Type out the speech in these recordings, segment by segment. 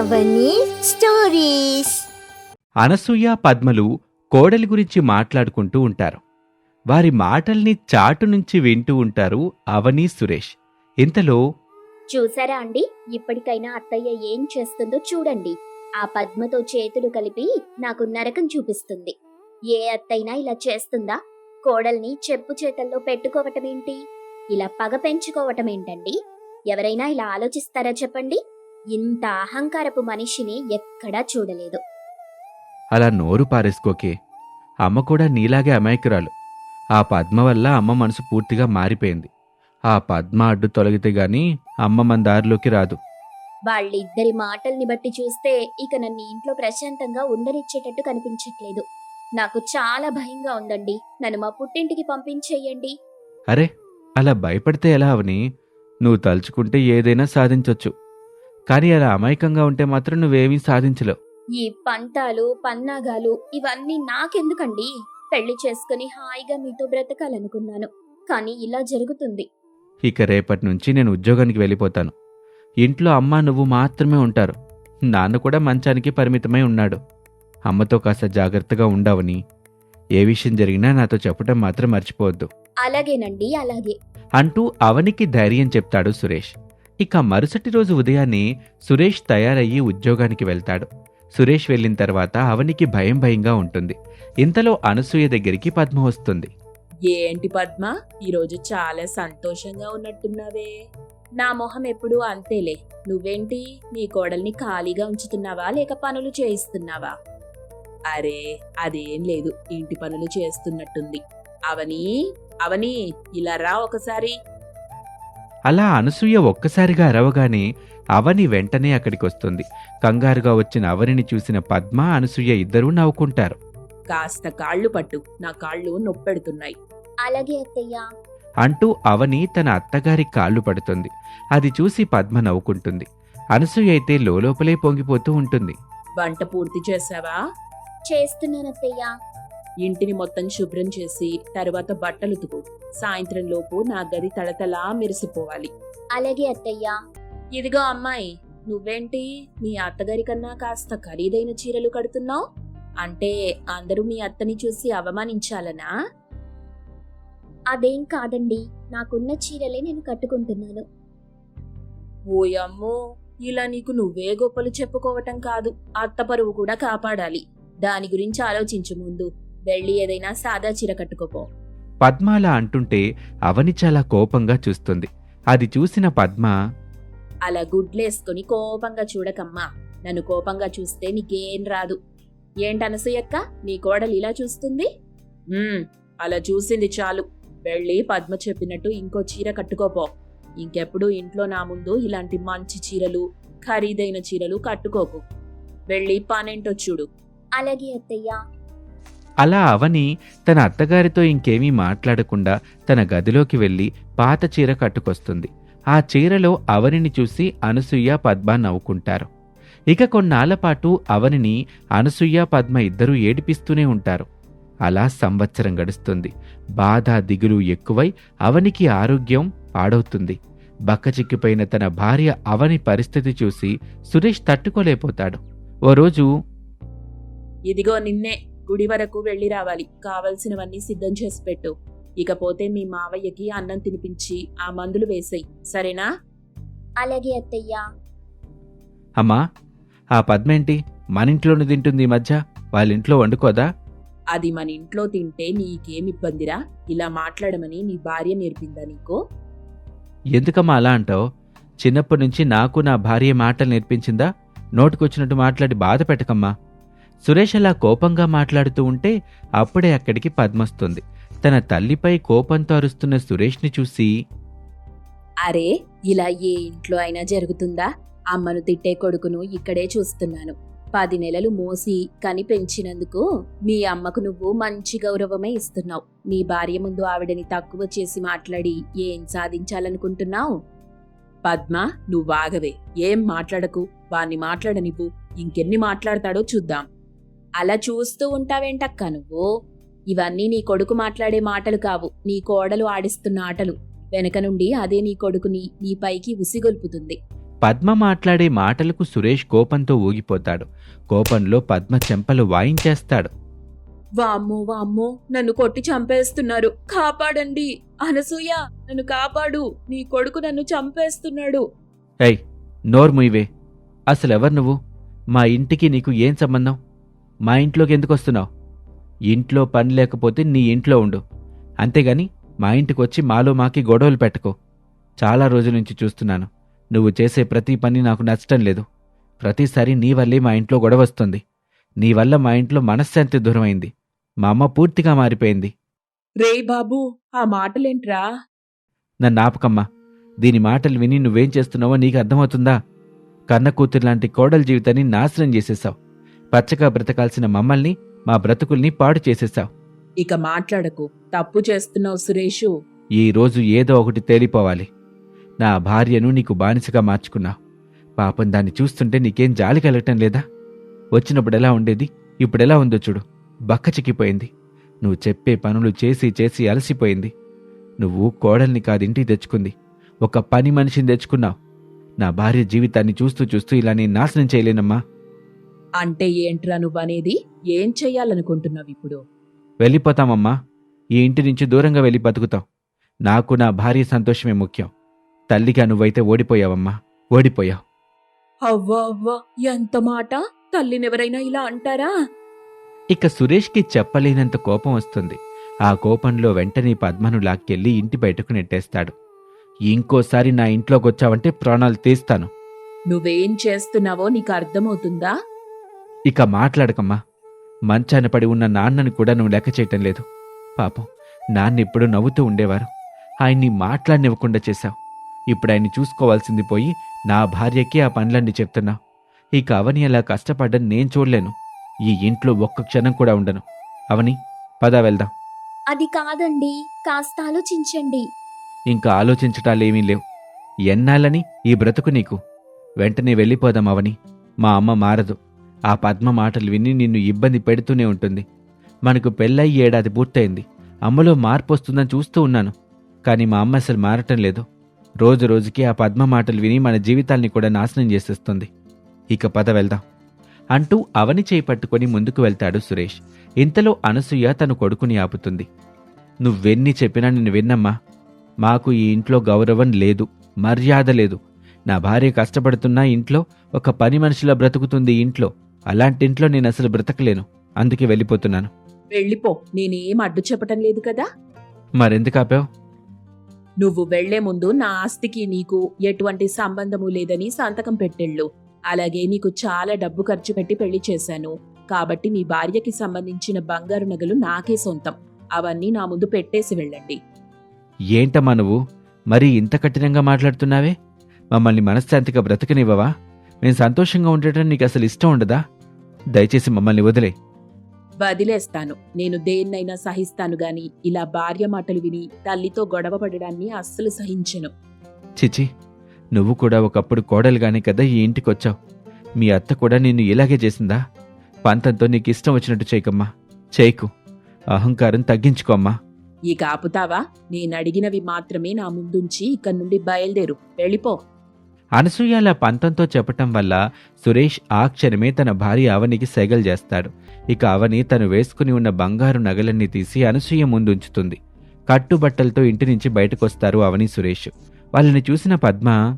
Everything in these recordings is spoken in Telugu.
అవని స్టోరీస్ అనసూయ పద్మలు కోడలి గురించి మాట్లాడుకుంటూ ఉంటారు. వారి మాటల్ని చాటు నుంచి వింటూ ఉంటారు అవని సురేష్. ఇంతలో చూసారా అండి? ఇప్పటికైనా అత్తయ్య ఏం చేస్తుందో చూడండి. ఆ పద్మతో చేతులు కలిపి నాకు నరకం చూపిస్తుంది. ఏ అత్తైనా ఇలా చేస్తుందా? కోడల్ని చెప్పు చేతల్లో పెట్టుకోవటమేంటి? ఇలా పగ పెంచుకోవటం ఏంటండి ఎవరైనా ఇలా ఆలోచిస్తారా చెప్పండి? ఇంత అహంకారపు మనిషిని ఎక్కడా చూడలేదు. అలా నోరు పారేసుకోకే. అమ్మ కూడా నీలాగే అమాయకురాలు. ఆ పద్మ వల్ల అమ్మ మనసు పూర్తిగా మారిపోయింది. ఆ పద్మ అడ్డు తొలగితే గాని అమ్మ మన దారిలోకి రాదు. వాళ్ళిద్దరి మాటల్ని బట్టి చూస్తే ఇక నన్ను ఇంట్లో ప్రశాంతంగా ఉండనిచ్చేటట్టు కనిపించట్లేదు. నాకు చాలా భయంగా ఉందండి. నన్ను మా పుట్టింటికి పంపించేయండి. అరే అలా భయపడితే ఎలా అవని? నువ్వు తలుచుకుంటే ఏదైనా సాధించొచ్చు. కానీ అలా అమాయకంగా ఉంటే మాత్రం నువ్వేమీ సాధించలేవు. ఈ పంతాలు పన్నాగాలు ఇవన్నీ నాకెందుకండి? పెళ్ళి చేసుకుని హాయిగా మీతో బ్రతకాలనుకున్నాను. కానీ ఇలా జరుగుతుంది. ఇక రేపటి నుంచి నేను ఉద్యోగానికి వెళ్ళిపోతాను. ఇంట్లో అమ్మ నువ్వు మాత్రమే ఉంటారు. నాన్న కూడా మంచానికి పరిమితమై ఉన్నాడు. అమ్మతో కాస్త జాగ్రత్తగా ఉండవని ఏ విషయం జరిగినా నాతో చెప్పటం మాత్రం మర్చిపోవద్దు. అలాగేనండి అలాగే. అంటూ అవనికి ధైర్యం చెప్తాడు సురేష్. ఇక మరుసటి రోజు ఉదయాన్నే సురేష్ తయారయ్యి ఉద్యోగానికి వెళ్తాడు. సురేష్ వెళ్ళిన తర్వాత అవనికి భయం భయంగా ఉంటుంది. ఇంతలో అనసూయ దగ్గరికి పద్మ వస్తుంది. ఏంటి పద్మ? ఈరోజు చాలా సంతోషంగా ఉన్నట్టున్నావే. నా మొహం ఎప్పుడూ అంతేలే. నువ్వేంటి? నీ కోడల్ని ఖాళీగా ఉంచుతున్నావా? లేక పనులు చేయిస్తున్నావా? అరే అదేం లేదు. ఇంటి పనులు చేస్తున్నట్టుంది. అవని అవని ఇలా రా ఒకసారి. అలా అనసూయ ఒక్కసారిగా అరవగానే అవని వెంటనే అక్కడికి వస్తుంది కంగారుగా వచ్చిన అవనిని చూసిన పద్మ అనసూయ ఇద్దరూ నవ్వుకుంటారు. కాస్త కాళ్ళు పట్టు నా కాళ్ళు నొప్పెడుతున్నాయి. అలాగే అత్తయ్య. అంటూ అవని తన అత్తగారి కాళ్ళు పడుతుంది. అది చూసి పద్మ నవ్వుకుంటుంది. అనసూయ అయితే లోపలే పొంగిపోతూ ఉంటుంది. వంట పూర్తి చేసావా చేస్తున్నానత్తయ్య. ఇంటిని మొత్తం శుభ్రం చేసి తరువాత బట్టలు ఉతుకు. సాయంత్రం లోపు నా గది తళతళా మెరిసిపోవాలి. అలాగే అత్తయ్య. ఇదిగో అమ్మాయి నువ్వేంటి? మీ అత్తగారి కన్నా కాస్త ఖరీదైన చీరలు కడుతున్నావు? అంటే అందరూ మీ అత్తని చూసి అవమానించాలనా? అదేం కాదండి నాకున్న చీరలే నేను కట్టుకుంటున్నాను. ఓయమ్మో ఇలా నీకు నువ్వే గొప్పలు చెప్పుకోవటం కాదు. అత్త పరువు కూడా కాపాడాలి. దాని గురించి ఆలోచించు ముందు. వెళ్ళి ఏదైనా సాదా చీర కట్టుకోపో. పద్మ అలా అంటుంటే అవని చాలా కోపంగా చూస్తుంది. అది చూసిన పద్మ అలా గుడ్లేసుకుని కోపంగా చూడకమ్మా. నన్ను కోపంగా చూస్తే నీకేం రాదు. ఏంటనసూయక్క నీ కోడలు ఇలా చూస్తుంది? "ఉమ్, అలా చూసింది చాలు. వెళ్ళి పద్మ చెప్పినట్టు ఇంకో చీర కట్టుకోపో. ఇంకెప్పుడు ఇంట్లో నా ముందు ఇలాంటి మంచి చీరలు ఖరీదైన చీరలు కట్టుకోకు. వెళ్ళి పనేంటో చూడు. అలాగే అత్తయ్య. అలా అవని తన అత్తగారితో ఇంకేమీ మాట్లాడకుండా తన గదిలోకి వెళ్ళి పాత చీర కట్టుకొస్తుంది. ఆ చీరలో అవనిని చూసి అనసూయ పద్మ నవ్వుకుంటారు. ఇక కొన్నాళ్ళపాటు అవనిని అనసూయ పద్మ ఇద్దరూ ఏడిపిస్తూనే ఉంటారు. అలా సంవత్సరం గడుస్తుంది. బాధ దిగులు ఎక్కువై అవనికి ఆరోగ్యం పాడవుతుంది. బక్కచిక్కిపోయిన తన భార్య అవని పరిస్థితి చూసి సురేష్ తట్టుకోలేకపోతాడు. ఓ రోజు ఇదిగో నిన్నే గుడి వరకు వెళ్ళి రావాలి. కావలసినవన్నీ సిద్ధం చేసి పెట్టు. ఇకపోతే మీ మావయ్యకి అన్నం తినిపించి ఆ మందులు వేసేయి. సరేనా? అలాగే అత్తయ్య. అమ్మా ఆ పద్మేంటి? మన ఇంట్లోనే తింటుంది ఈ మధ్య. వాళ్ళ ఇంట్లో వండుకోదా? అది మన ఇంట్లో తింటే నీకేం ఇబ్బందిరా? ఇలా మాట్లాడమని నీ భార్య నేర్పిందా నీకు? ఎందుకమ్మా అలా అంటావు? చిన్నప్పటి నుంచి నాకు నా భార్య మాటలు నేర్పించిందా? నోటుకొచ్చినట్టు మాట్లాడి బాధ పెట్టకమ్మా. సురేష్ అలా కోపంగా మాట్లాడుతూ ఉంటే అప్పుడే అక్కడికి పద్మొస్తుంది తన తల్లిపై కోపంతో అరుస్తున్న సురేష్ని చూసి అరే ఇలా ఏ ఇంట్లో అయినా జరుగుతుందా? అమ్మను తిట్టే కొడుకును ఇక్కడే చూస్తున్నాను. పది నెలలు మోసి కని పెంచినందుకు మీ అమ్మకు నువ్వు మంచి గౌరవమే ఇస్తున్నావు. నీ భార్య ముందు ఆవిడని తక్కువ చేసి మాట్లాడి ఏం సాధించాలనుకుంటున్నావు? పద్మ నువ్వాగవే ఏం మాట్లాడకు? వాణ్ణి మాట్లాడనివ్వు. ఇంకెన్ని మాట్లాడతాడో చూద్దాం. అలా చూస్తూ ఉంటావేంటక్క నువ్వు? ఇవన్నీ నీ కొడుకు మాట్లాడే మాటలు కావు. నీ కోడలు ఆడిస్తున్న ఆటలు. వెనక నుండి అదే నీ కొడుకుని నీ పైకి ఉసిగొల్పుతుంది. పద్మ మాట్లాడే మాటలకు సురేష్ కోపంతో ఊగిపోతాడు. కోపంలో పద్మ చెంపలు వాయించేస్తాడు. వామ్మో వామ్మో నన్ను కొట్టి చంపేస్తున్నారు. కాపాడండి. అనసూయ నన్ను కాపాడు. నీ కొడుకు నన్ను చంపేస్తున్నాడు. ఏయ్ నోర్ముయివే అసలెవరు నువ్వు? మా ఇంటికి నీకు ఏం సంబంధం? మా ఇంట్లోకి ఎందుకు వస్తున్నావు? ఇంట్లో పని లేకపోతే నీ ఇంట్లో ఉండు. అంతేగాని మా ఇంటికి వచ్చి మాలో మాకి గొడవలు పెట్టుకో. చాలా రోజుల నుంచి చూస్తున్నాను. నువ్వు చేసే ప్రతి పని నాకు నచ్చటం లేదు. ప్రతిసారి నీ వల్లే మా ఇంట్లో గొడవ వస్తుంది. నీ వల్ల మా ఇంట్లో మనశ్శాంతి దూరమైంది. మా అమ్మ పూర్తిగా మారిపోయింది. రే బాబు ఆ మాటలేంట్రా? నన్ను ఆపకమ్మా దీని మాటలు విని నువ్వేం చేస్తున్నావో నీకు అర్థమవుతుందా? కన్న కూతురు లాంటి కోడల జీవితాన్ని నాశనం చేసేశావు పచ్చగా బ్రతకాల్సిన మమ్మల్ని మా బ్రతుకుల్ని పాడు చేసేశావు. ఇక మాట్లాడకు. తప్పు చేస్తున్నావు సురేషు. ఈ రోజు ఏదో ఒకటి తేలిపోవాలి. నా భార్యను నీకు బానిసగా మార్చుకున్నావు. పాపం దాన్ని చూస్తుంటే నీకేం జాలి కలగటం లేదా? వచ్చినప్పుడు ఎలా ఉండేది? ఇప్పుడెలా ఉందో చూడు. బక్క చిక్కిపోయింది. నువ్వు చెప్పే పనులు చేసి చేసి అలసిపోయింది. నువ్వు కోడల్ని కాదింటికి తెచ్చుకుంది. ఒక పని మనిషిని తెచ్చుకున్నావు. నా భార్య జీవితాన్ని చూస్తూ చూస్తూ ఇలా నేను నాశనం చేయలేనమ్మా. అంటే ఏంట్రా నువ్వనేది? ఏం చెయ్యాలనుకుంటున్నావు ఇప్పుడు? వెళ్ళిపోతామమ్మా. ఈ ఇంటి నుంచి దూరంగా వెళ్ళి బతుకుతాం. నాకు నా భార్య సంతోషమే ముఖ్యం. తల్లిగా నువ్వైతే ఓడిపోయావమ్మా. ఓడిపోయావు. అవ్వా అవ్వా ఎంత మాట? తల్లినెవరైనా ఇలా అంటారా? ఇక సురేష్కి చెప్పలేనంత కోపం వస్తుంది. ఆ కోపంలో వెంటనే పద్మను లాక్కెళ్ళి ఇంటి బయటకు నెట్టేస్తాడు. ఇంకోసారి నా ఇంట్లోకి వచ్చావంటే ప్రాణాలు తీస్తాను. నువ్వేం చేస్తున్నావో నీకు అర్థమవుతుందా ఇక మాట్లాడకమ్మా. మంచాన పడి ఉన్న నాన్నను కూడా నువ్వు లెక్క చేయటం లేదు. పాపం నాన్న ఎప్పుడు నవ్వుతూ ఉండేవారు. ఆయన్ని మాట్లాడనివ్వకుండా చేశావు. ఇప్పుడు ఆయన్ని చూసుకోవాల్సింది పోయి నా భార్యకి ఆ పనులన్నీ చెప్తున్నావు ఇక అవని అలా కష్టపడ్డం నేను చూడలేను. ఈ ఇంట్లో ఒక్క క్షణం కూడా ఉండను. అవని పద వెళ్దాం. అది కాదండి కాస్త ఆలోచించండి. ఇంకా ఆలోచించటాలేమీ లేవు. ఎన్నాళ్ళని ఈ బ్రతుకు నీకు? వెంటనే వెళ్ళిపోదాం అవని. మా అమ్మ మారదు. ఆ పద్మ మాటలు విని నిన్ను ఇబ్బంది పెడుతూనే ఉంటుంది. మనకు పెళ్ళయి ఏడాది పూర్తయింది. అమ్మలో మార్పు వస్తుందని చూస్తూ ఉన్నాను. కానీ మా అమ్మ అసలు మారటం లేదు. రోజు రోజుకి ఆ పద్మ మాటలు విని మన జీవితాల్ని కూడా నాశనం చేసేస్తుంది. ఇక పద వెళ్దాం. అంటూ అవని చేయి పట్టుకొని ముందుకు వెళ్తాడు సురేష్. ఇంతలో అనసూయ తన కొడుకుని ఆపుతుంది. నువ్వెన్ని చెప్పినా నేను విన్నమ్మా. మాకు ఈ ఇంట్లో గౌరవం లేదు మర్యాద లేదు. నా భార్య కష్టపడుతున్నా ఇంట్లో ఒక పని మనిషిలా బ్రతుకుతుంది ఇంట్లో. అలాంటి ఇంట్లో నేను అసలు బ్రతకలేను. అందుకే వెళ్ళిపోతున్నాను. వెళ్ళిపో. నేనేం అడ్డు చెప్పటం లేదు కదా? మరెందుకు ఆపావు? నువ్వు వెళ్ళే ముందు నా ఆస్తికి నీకు ఎటువంటి సంబంధము లేదని సంతకం పెట్టెళ్ళు అలాగే నీకు చాలా డబ్బు ఖర్చు పెట్టి పెళ్ళి చేశాను. కాబట్టి మీ భార్యకి సంబంధించిన బంగారు నగలు నాకే సొంతం. అవన్నీ నా ముందు పెట్టేసి వెళ్ళండి. ఏంటమ్మా నువ్వు? మరీ ఇంత కఠినంగా మాట్లాడుతున్నావే? మమ్మల్ని మనశ్శాంతిగా బ్రతకనివ్వవా? మేము సంతోషంగా ఉండటం నీకు అసలు ఇష్టం ఉండదా? దయచేసి మమ్మల్ని వదిలే. వదిలేస్తాను. నేను దేన్నైనా సహిస్తాను గాని ఇలా భార్య మాటలు విని తల్లితో గొడవ పడడాన్ని అస్సలు సహించను. చిచి నువ్వు కూడా ఒకప్పుడు కోడలుగానే కదా ఈ ఇంటికి వచ్చావు మీ అత్త కూడా నిన్ను ఇలాగే చేసిందా? పంతంతో నీకు ఇష్టం వచ్చినట్టు చేయకమ్మా. చేయకు. అహంకారం తగ్గించుకోమ్మా ఇక ఆపుతావా? నేను అడిగినవి మాత్రమే నా ముందుంచి ఇక్కడి నుండి బయలుదేరు. వెళ్ళిపో. అనసూయ అలా పంతంతో చెప్పటం వల్ల సురేష్ ఆ క్షణమే తన భార్య అవనికి సెగలు చేస్తాడు. ఇక అవని తను వేసుకుని ఉన్న బంగారు నగలన్నీ తీసి అనసూయ ముందుంచుతుంది. కట్టుబట్టలతో ఇంటి నుంచి బయటకొస్తారు అవని సురేష్. వాళ్ళని చూసిన పద్మ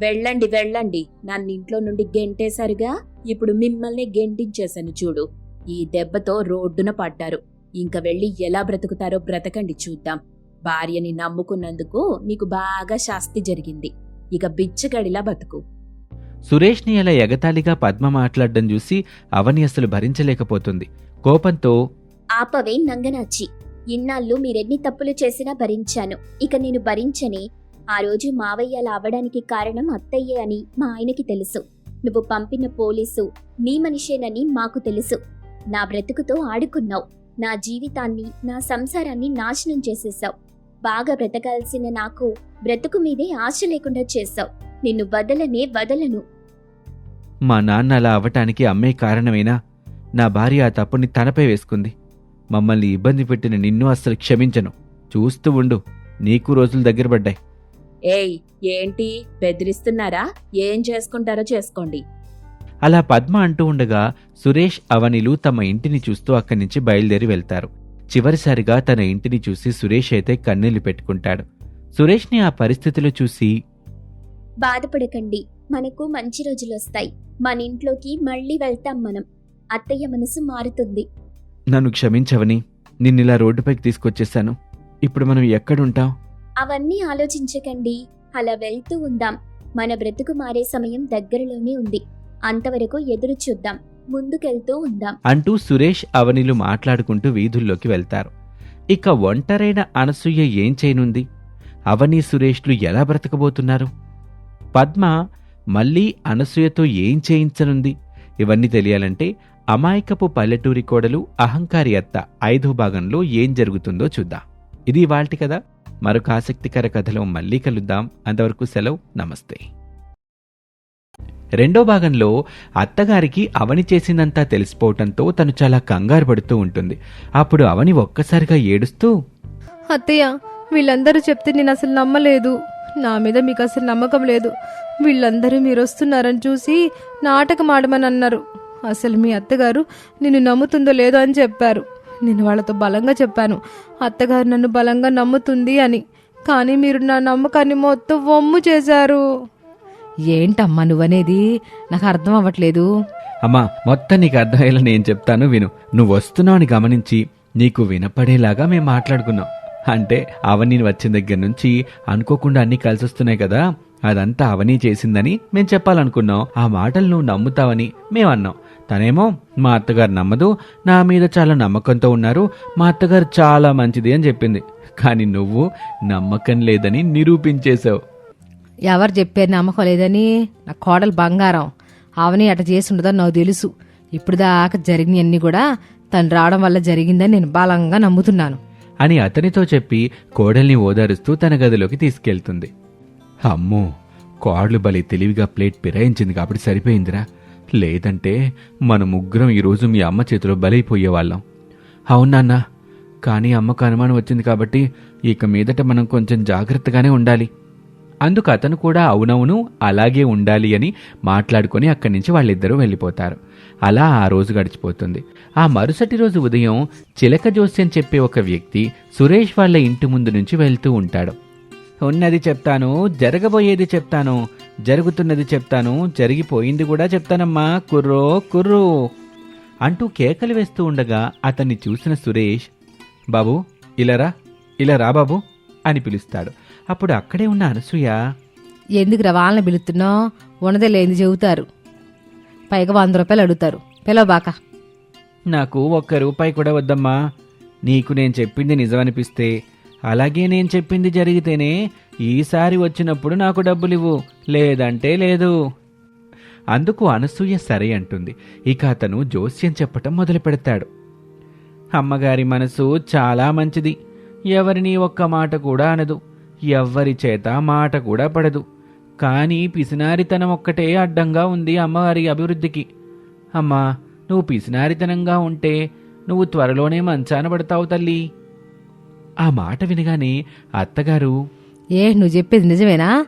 వెళ్ళండి వెళ్ళండి. నన్ను ఇంట్లో నుండి గెంటేశారుగా? ఇప్పుడు మిమ్మల్ని గెంటించేశాను చూడు. ఈ దెబ్బతో రోడ్డున పడ్డారు. ఇంక వెళ్ళి ఎలా బ్రతుకుతారో బ్రతకండి చూద్దాం. భార్యని నమ్ముకున్నందుకు నీకు బాగా శాస్తి జరిగింది. ఇక బిచ్చగడిలా బతుకు. సురేష్ని అలా ఎగతాళిగా పద్మ మాట్లాడడం చూసి అవని అసలు భరించలేకపోతుంది. కోపంతో ఆపవే నంగనాచి. ఇన్నాళ్ళు మీరెన్ని తప్పులు చేసినా భరించాను. ఇక నేను భరించనే. ఆ రోజు మావయ్య అలా అవడానికి కారణం అత్తయ్యే అని మా ఆయనకి తెలుసు. నువ్వు పంపిన పోలీసు నీ మనిషేనని మాకు తెలుసు. నా బ్రతుకుతో ఆడుకున్నావు. నా జీవితాన్ని నా సంసారాన్ని నాశనం చేసేసావు. బాగా బ్రతకాల్సిన నాకు బ్రతుకు మీదే ఆశ లేకుండా చేశావు. నిన్ను వదలనే వదలను. మా నాన్న అలా అవ్వటానికి అమ్మే కారణమేనా నా భార్య ఆ తప్పుని తనపై వేసుకుంది. మమ్మల్ని ఇబ్బంది పెట్టిన నిన్ను అస్సలు క్షమించను. చూస్తూ ఉండు నీకు రోజులు దగ్గర పడ్డాయి. ఏయ్ ఏంటి? బెదిరిస్తున్నారా? ఏం చేసుకుంటారో చేసుకోండి. అలా పద్మ అంటూ ఉండగా సురేష్ అవనిలు తమ ఇంటిని చూస్తూ అక్కడి నుంచి బయలుదేరి వెళ్తారు. చివరిసారిగా తన ఇంటిని చూసి సురేష్ అయితే కన్నీళ్ళు పెట్టుకుంటాడు. సురేష్ని ఆ పరిస్థితిలో చూసి బాధపడకండి. మనకు మంచి రోజులు వస్తాయి. మన ఇంట్లోకి మళ్ళీ వెళ్తాం మనం. అత్తయ్య మనసు మారుతుంది. నన్ను క్షమించవని నిన్నిలా రోడ్డుపైకి తీసుకొచ్చేశాను. ఇప్పుడు మనం ఎక్కడుంటాం? అవన్నీ ఆలోచించకండి. అలా వెళ్తూ ఉందాం. మన బ్రతుకు మారే సమయం దగ్గరలోనే ఉంది. అంతవరకు ఎదురు చూద్దాం. ముందుకెళ్తూ ఉందాం. అంటూ సురేష్ అవనిలు మాట్లాడుకుంటూ వీధుల్లోకి వెళ్తారు. ఇక ఒంటరైన అనసూయ ఏం చేయనుంది? అవని సురేష్లు ఎలా బ్రతకబోతున్నారు? పద్మ మళ్ళీ అనసూయతో ఏం చేయించనుంది? ఇవన్నీ తెలియాలంటే అమాయకపు పల్లెటూరి కోడలు అహంకారి అత్త ఐదో భాగంలో ఏం జరుగుతుందో చూద్దాం. ఇది వాల్టి కదా మరొక ఆసక్తికర కథలో మళ్ళీ కలుద్దాం. అంతవరకు సెలవు. నమస్తే. రెండో భాగంలో అత్తగారికి అవని చేసిందంతా తెలిసిపోవటంతో తను చాలా కంగారు పడుతూ ఉంటుంది. అప్పుడు అవని ఒక్కసారిగా ఏడుస్తూ అత్తయ్య వీళ్ళందరూ చెప్తే నేను అసలు నమ్మలేదు. నా మీద మీకు అసలు నమ్మకం లేదు. వీళ్ళందరూ మీరు వస్తున్నారని చూసి నాటకం ఆడమని అన్నారు. అసలు మీ అత్తగారు నిన్ను నమ్ముతుందో లేదో అని చెప్పారు. నేను వాళ్ళతో బలంగా చెప్పాను. అత్తగారు నన్ను బలంగా నమ్ముతుంది అని. కానీ మీరు నా నమ్మకాన్ని మొత్తం వమ్ము చేశారు. ఏంటమ్మా నువ్వనేది? నాకు అర్థం అవ్వట్లేదు. అమ్మా మొత్తం నీకు అర్థమయ్యేలా నేను చెప్తాను విను. నువ్వు వస్తున్నావు అని గమనించి నీకు వినపడేలాగా మేము మాట్లాడుకున్నాం. అంటే అవని వచ్చిన దగ్గర నుంచి అనుకోకుండా అన్ని కలిసి వస్తున్నాయి కదా. అదంతా అవని చేసిందని మేము చెప్పాలనుకున్నాం. ఆ మాటలు నువ్వు నమ్ముతావని మేము అన్నాం. తనేమో మా అత్తగారు నమ్మదు. నా మీద చాలా నమ్మకంతో ఉన్నారు. మా అత్తగారు చాలా మంచిది అని చెప్పింది. కానీ నువ్వు నమ్మకం లేదని నిరూపించేశావు. ఎవరు చెప్పారు నమ్మకం లేదని? నా కోడలు బంగారం. అవని అట చేసి ఉండదని నాకు తెలుసు. ఇప్పుడు దాకా జరిగినవన్నీ కూడా తను రావడం వల్ల జరిగిందని నేను బలంగా నమ్ముతున్నాను. అని అతనితో చెప్పి కోడల్ని ఓదారుస్తూ తన గదిలోకి తీసుకెళ్తుంది. అమ్మో కోడలు బలి తెలివిగా ప్లేట్ పిరాయించింది కాబట్టి సరిపోయిందిరా. లేదంటే మన ముగ్గురం ఈరోజు మీ అమ్మ చేతిలో బలైపోయేవాళ్ళం. అవునాన్న కానీ అమ్మకు అనుమానం వచ్చింది కాబట్టి ఇక మీదట మనం కొంచెం జాగ్రత్తగానే ఉండాలి. అందుకు అతను కూడా అవునవును అలాగే ఉండాలి అని మాట్లాడుకొని అక్కడి నుంచి వాళ్ళిద్దరూ వెళ్ళిపోతారు. అలా ఆ రోజు గడిచిపోతుంది. ఆ మరుసటి రోజు ఉదయం చిలక జోస్యం చెప్పే ఒక వ్యక్తి సురేష్ వాళ్ళ ఇంటి ముందు నుంచి వెళ్తూ ఉంటాడు. ఉన్నది చెప్తాను జరగబోయేది చెప్తాను జరుగుతున్నది చెప్తాను జరిగిపోయింది కూడా చెప్తానమ్మా కుర్రో కుర్రో అంటూ కేకలు వేస్తూ ఉండగా అతన్ని చూసిన సురేష్ బాబు ఇలా రా ఇలా రా బాబు అని పిలుస్తాడు. అప్పుడు అక్కడే ఉన్న అనసూయ ఎందుకురా వాళ్ళని పిలుస్తున్నావు? ఉన్నదే లేని చెబుతారు. పైగా వంద రూపాయలు అడుగుతారు. పిలవబాక నాకు ఒక్క రూపాయి కూడా వద్దమ్మా. నీకు నేను చెప్పింది నిజమనిపిస్తే అలాగే నేను చెప్పింది జరిగితేనే ఈసారి వచ్చినప్పుడు నాకు డబ్బులివ్వు. లేదంటే లేదు. అందుకు అనసూయ సరే అంటుంది. ఇక అతను జోస్యం చెప్పటం మొదలు పెడతాడు. అమ్మగారి మనసు చాలా మంచిది. ఎవరిని ఒక్క మాట కూడా అనదు. ఎవ్వరి చేత మాట కూడా పడదు. కానీ పిసినారితనం ఒక్కటే అడ్డంగా ఉంది అమ్మవారి అభివృద్ధికి. అమ్మా నువ్వు పిసినారితనంగా ఉంటే నువ్వు త్వరలోనే మంచాన పడతావు తల్లి. ఆ మాట వినగానే అత్తగారు ఏ నువ్వు చెప్పేది నిజమేనా?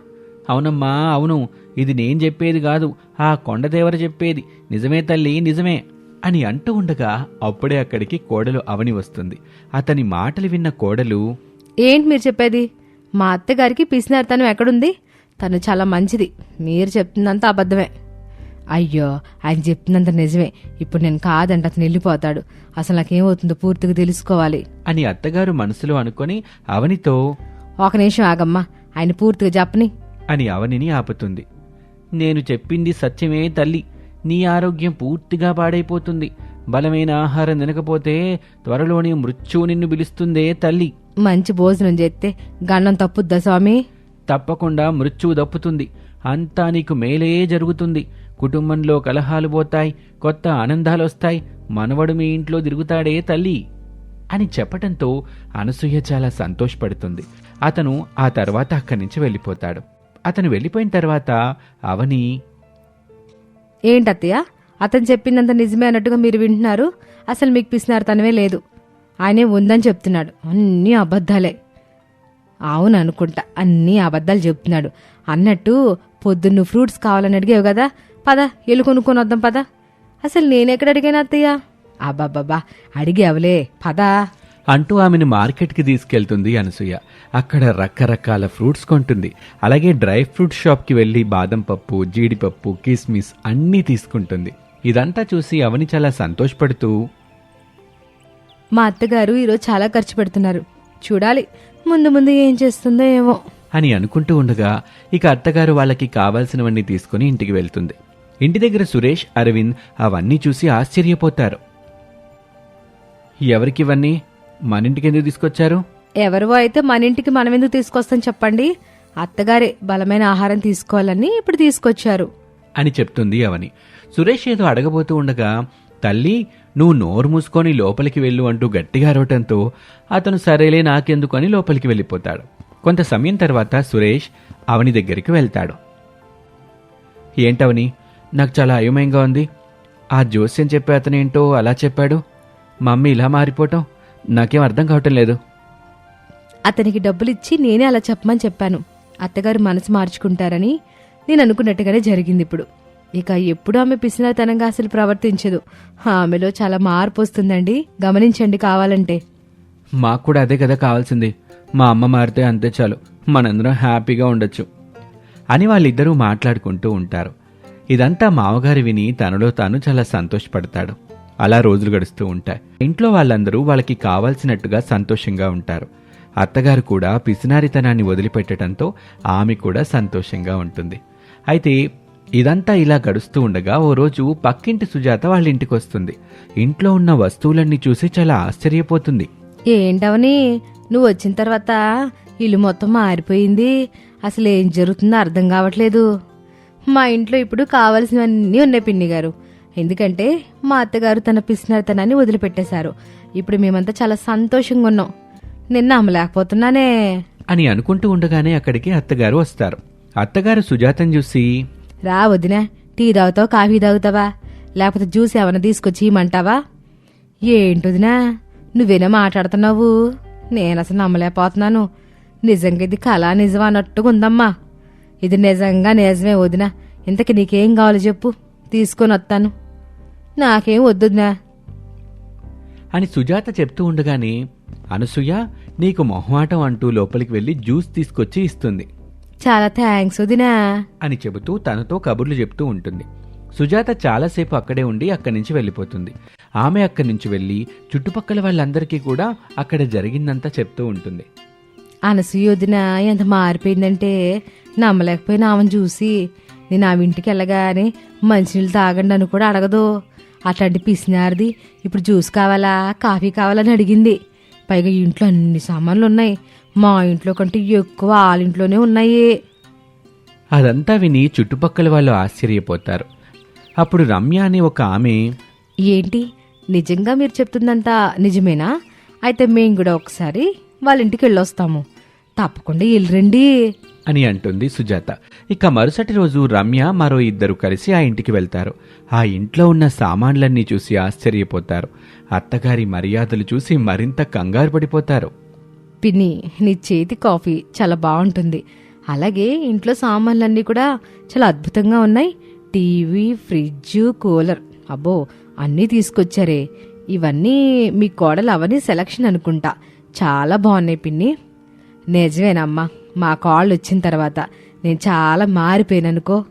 అవునమ్మా అవును ఇది నేను చెప్పేది కాదు ఆ కొండదేవర చెప్పేది. నిజమే తల్లి నిజమే అని అంటూ ఉండగా అప్పుడే అక్కడికి కోడలు అవని వస్తుంది. అతని మాటలు విన్న కోడలు ఏంటి మీరు చెప్పేది? మా అత్తగారికి పిసినారితనం ఎక్కడుంది? తను చాలా మంచిది. మీరు చెప్తున్నంత అబద్ధమే. అయ్యో ఆయన చెప్తున్నంత నిజమే. ఇప్పుడు నేను కాదంటే అతను వెళ్ళిపోతాడు. అసలు నాకేమవుతుందో పూర్తిగా తెలుసుకోవాలి. అని అత్తగారు మనసులో అనుకొని అవనితో ఒక నిమిషం ఆగమ్మా ఆయన పూర్తిగా చెప్పని. అని అవనిని ఆపుతుంది. నేను చెప్పింది సత్యమే తల్లి. నీ ఆరోగ్యం పూర్తిగా పాడైపోతుంది. బలమైన ఆహారం తినకపోతే త్వరలోనే మృత్యువు నిన్ను పిలుస్తుందే తల్లి. మంచి భోజనం చేస్తే గండం తప్పుద్దా స్వామి? తప్పకుండా మృత్యువు దప్పుతుంది అంతా నీకు మేలే జరుగుతుంది. కుటుంబంలో కలహాలు పోతాయి కొత్త ఆనందాలు వస్తాయి మనవడు మీ ఇంట్లో తిరుగుతాడే తల్లి అని చెప్పటంతో అనసూయ చాలా సంతోషపడుతుంది. అతను ఆ తర్వాత అక్కడి నుంచి వెళ్ళిపోతాడు. అతను వెళ్ళిపోయిన తర్వాత అవని ఏంటత్తయ్య? అతను చెప్పిందంత నిజమే అన్నట్టుగా మీరు వింటున్నారు. అసలు మీకు పిసినారు తనవే లేదు. ఆయనే ఉందని చెప్తున్నాడు. అన్నీ అబద్ధాలే. అవును అనుకుంటా అన్నీ అబద్ధాలు చెప్తున్నాడు. అన్నట్టు పొద్దున్న ఫ్రూట్స్ కావాలని అడిగావు కదా పద ఎల్లు కొనుక్కొని వద్దాం పద. అసలు నేనెక్కడ అడిగాను అత్తయ్య? అబ్బాబ్బాబా అడిగావులే పద. అంటూ ఆమెను మార్కెట్కి తీసుకెళ్తుంది అనసూయ. అక్కడ రకరకాల ఫ్రూట్స్ కొంటుంది. అలాగే డ్రై ఫ్రూట్ షాప్కి వెళ్ళి బాదం పప్పు జీడిపప్పు కిస్మిస్ అన్నీ తీసుకుంటుంది. ఇదంతా చూసి అవని చాలా సంతోషపడుతూ మా అత్తగారు ఈరోజు చాలా ఖర్చు పెడుతున్నారు. చూడాలి ముందు ముందు ఏం చేస్తుందో ఏమో. అని అనుకుంటూ ఉండగా ఇక అత్తగారు వాళ్ళకి కావాల్సినవన్నీ తీసుకుని ఇంటికి వెళ్తుంది. ఇంటి దగ్గర సురేష్ అరవింద్ అవన్నీ చూసి ఆశ్చర్యపోతారు. ఎవరికివన్నీ మన ఇంటికి ఎందుకు తీసుకొచ్చారు? ఎవరివో అయితే మన ఇంటికి మనం ఎందుకు తీసుకొస్తాం చెప్పండి. అత్తగారే బలమైన ఆహారం తీసుకోవాలని ఇప్పుడు తీసుకొచ్చారు. అని చెప్తుంది అవని. సురేష్ ఏదో అడగబోతూ ఉండగా తల్లి నువ్వు నోరు మూసుకొని లోపలికి వెళ్ళు అంటూ గట్టిగా అరవటంతో అతను సరేలే నాకెందుకు అని లోపలికి వెళ్ళిపోతాడు. కొంత సమయం తర్వాత సురేష్ అవని దగ్గరికి వెళ్తాడు. ఏంటవని? నాకు చాలా అయోమయంగా ఉంది. ఆ జోస్యం చెప్పే అతనేంటో అలా చెప్పాడు. మమ్మీ ఇలా మారిపోవటం నాకేం అర్థం కావటం లేదు. అతనికి డబ్బులు ఇచ్చి నేనే అలా చెప్పమని చెప్పాను. అత్తగారు మనసు మార్చుకుంటారని నేను అనుకున్నట్టుగానే జరిగింది ఇప్పుడు. ఇక ఎప్పుడు ఆమె పిసినతనంగా అసలు ప్రవర్తించదు. ఆమెలో చాలా మార్పు వస్తుందండి. గమనించండి కావాలంటే. మాకు కూడా అదే కదా కావాల్సింది. మా అమ్మ మారితే అంతే చాలు. మనందరం హ్యాపీగా ఉండొచ్చు. అని వాళ్ళిద్దరూ మాట్లాడుకుంటూ ఉంటారు. ఇదంతా మామగారు విని తనలో తాను చాలా సంతోషపడతాడు. అలా రోజులు గడుస్తూ ఉంటాయి. ఇంట్లో వాళ్ళందరూ వాళ్ళకి కావాల్సినట్టుగా సంతోషంగా ఉంటారు. అత్తగారు కూడా పిసినారితనాన్ని వదిలిపెట్టడంతో ఆమె కూడా సంతోషంగా ఉంటుంది. అయితే ఇదంతా ఇలా గడుస్తూ ఉండగా ఓ రోజు పక్కింటి సుజాత వాళ్ళ ఇంటికి వస్తుంది. ఇంట్లో ఉన్న వస్తువులన్నీ చూసి చాలా ఆశ్చర్యపోతుంది. ఏంటవని? నువ్వు వచ్చిన తర్వాత ఇల్లు మొత్తం మారిపోయింది. అసలు ఏం జరుగుతుందో అర్థం కావట్లేదు. మా ఇంట్లో ఇప్పుడు కావలసినవన్నీ ఉన్నాయి పిన్ని గారు. ఎందుకంటే మా అత్తగారు తన పిసినతనాన్ని వదిలిపెట్టేశారు. ఇప్పుడు మేమంతా చాలా సంతోషంగా ఉన్నాం. నిన్న అమ్మలేకపోతున్నానే. అని అనుకుంటూ ఉండగానే అక్కడికి అత్తగారు వస్తారు. అత్తగారు సుజాతను చూసి రా వదినా టీ తాగుతావు కాఫీ తాగుతావా? లేకపోతే జ్యూస్ ఏమైనా తీసుకొచ్చి ఇమ్మంటావా? ఏంటొదినా నువ్వేనా మాట్లాడుతున్నావు? నేను అసలు నమ్మలేకపోతున్నాను. నిజంగా ఇది కళ నిజం అన్నట్టుగా ఉందమ్మా. ఇది నిజంగా నిజమే వదినా. ఇంతకి నీకేం కావాలో చెప్పు. తీసుకొని వస్తాను. నాకేం వద్దునా అని సుజాత చెప్తూ ఉండగానే అనసూయ నీకు మొహమాటం అంటూ లోపలికి వెళ్ళి జ్యూస్ తీసుకొచ్చి ఇస్తుంది. చాలా థ్యాంక్స్ వదినా. అని చెబుతూ తనతో కబుర్లు చెప్తూ ఉంటుంది. సుజాత చాలాసేపు అక్కడే ఉండి అక్కడి నుంచి వెళ్ళిపోతుంది. ఆమె అక్కడి నుంచి వెళ్ళి చుట్టుపక్కల వాళ్ళందరికీ కూడా అక్కడ జరిగిందంతా చెప్తూ ఉంటుంది. అనసూయోదిన ఎంత మారిపోయిందంటే నమ్మలేకపోయినా ఆమెను చూసి నేను ఆమె ఇంటికి వెళ్ళగానే మంచినీళ్ళు తాగండి అని కూడా అడగదు. అట్లాంటి పిసినారిది ఇప్పుడు జ్యూస్ కావాలా కాఫీ కావాలని అడిగింది. పైగా ఇంట్లో అన్ని సామాన్లు ఉన్నాయి. మా ఇంట్లో కంటే ఎక్కువ వాళ్ళ ఇంట్లోనే ఉన్నాయి. అదంతా విని చుట్టుపక్కల వాళ్ళు ఆశ్చర్యపోతారు. అప్పుడు రమ్య అనే ఒక ఆమె ఏంటి? నిజంగా మీరు చెప్తుందంతా నిజమేనా? అయితే మేము కూడా ఒకసారి వాళ్ళ ఇంటికి వెళ్ళొస్తాము. తప్పకుండా వెళ్ళరండి. అని అంటుంది సుజాత. ఇక మరుసటి రోజు రమ్య మరో ఇద్దరు కలిసి ఆ ఇంటికి వెళ్తారు. ఆ ఇంట్లో ఉన్న సామాన్లన్నీ చూసి ఆశ్చర్యపోతారు. అత్తగారి మర్యాదలు చూసి మరింత కంగారు పడిపోతారు. పిన్ని నీ చేతి కాఫీ చాలా బాగుంటుంది. అలాగే ఇంట్లో సామాన్లన్నీ కూడా చాలా అద్భుతంగా ఉన్నాయి. TV fridge cooler. అబ్బో అన్నీ తీసుకొచ్చారే. ఇవన్నీ మీ కోడలు అవన్నీ సెలక్షన్ అనుకుంటా. చాలా బాగున్నాయి పిన్ని. నిజమేనమ్మా మా కాళ్ళు వచ్చిన తర్వాత నేను చాలా మారిపోయాననుకో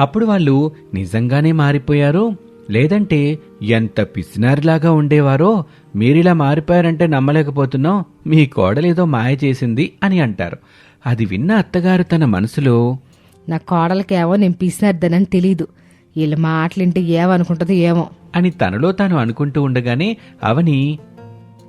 అప్పుడు వాళ్ళు నిజంగానే మారిపోయారు? లేదంటే ఎంత పిసినారిలాగా ఉండేవారో? మీరిలా మారిపోయారంటే నమ్మలేకపోతున్నాం. మీ కోడలేదో మాయ చేసింది అని అంటారు. అది విన్న అత్తగారు తన మనసులో నా కోడలకేమో నేను పిసినర్దనని తెలీదు. వీళ్ళ మాటలింటే ఏమనుకుంటుందో ఏమో. అని తనలో తాను అనుకుంటూ ఉండగానే అవని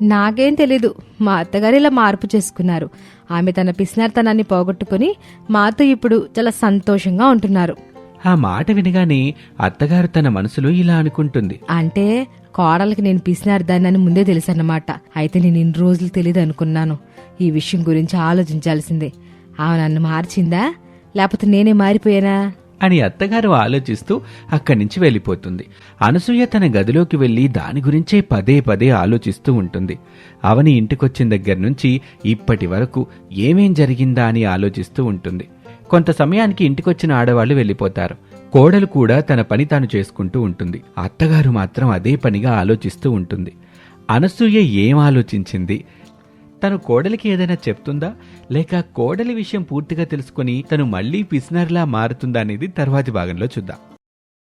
నాకేం తెలీదు. మా అత్తగారు ఇలా మార్పు చేసుకున్నారు. ఆమె తన పిసినార్తనాన్ని పోగొట్టుకుని మాతో ఇప్పుడు చాలా సంతోషంగా ఉంటున్నారు. ఆ మాట వినగానే అత్తగారు తన మనసులో ఇలా అనుకుంటుంది. అంటే కోడలకి నేను పిసినార్దాన్ని ముందే తెలుసన్నమాట. అయితే నేను ఇన్ని రోజులు తెలియదు అనుకున్నాను. ఈ విషయం గురించి ఆలోచించాల్సిందే. ఆమె నన్ను మార్చిందా? లేకపోతే నేనే మారిపోయానా? అని అత్తగారు ఆలోచిస్తూ అక్కడి నుంచి వెళ్ళిపోతుంది. అనసూయ తన గదిలోకి వెళ్ళి దాని గురించే పదే పదే ఆలోచిస్తూ ఉంటుంది. అవని ఇంటికొచ్చిన దగ్గర నుంచి ఇప్పటి వరకు ఏమేం జరిగిందా అని ఆలోచిస్తూ ఉంటుంది. కొంత సమయానికి ఇంటికొచ్చిన ఆడవాళ్ళు వెళ్ళిపోతారు. కోడలు కూడా తన పని తాను చేసుకుంటూ ఉంటుంది. అత్తగారు మాత్రం అదే పనిగా ఆలోచిస్తూ ఉంటుంది. అనసూయ ఏం ఆలోచించింది? తను కోడలికి ఏదైనా చెప్తుందా? లేక కోడలి విషయం పూర్తిగా తెలుసుకొని తను మళ్ళీ పిసినర్లా మారుతుందా అనేది తర్వాతి భాగంలో చూద్దాం.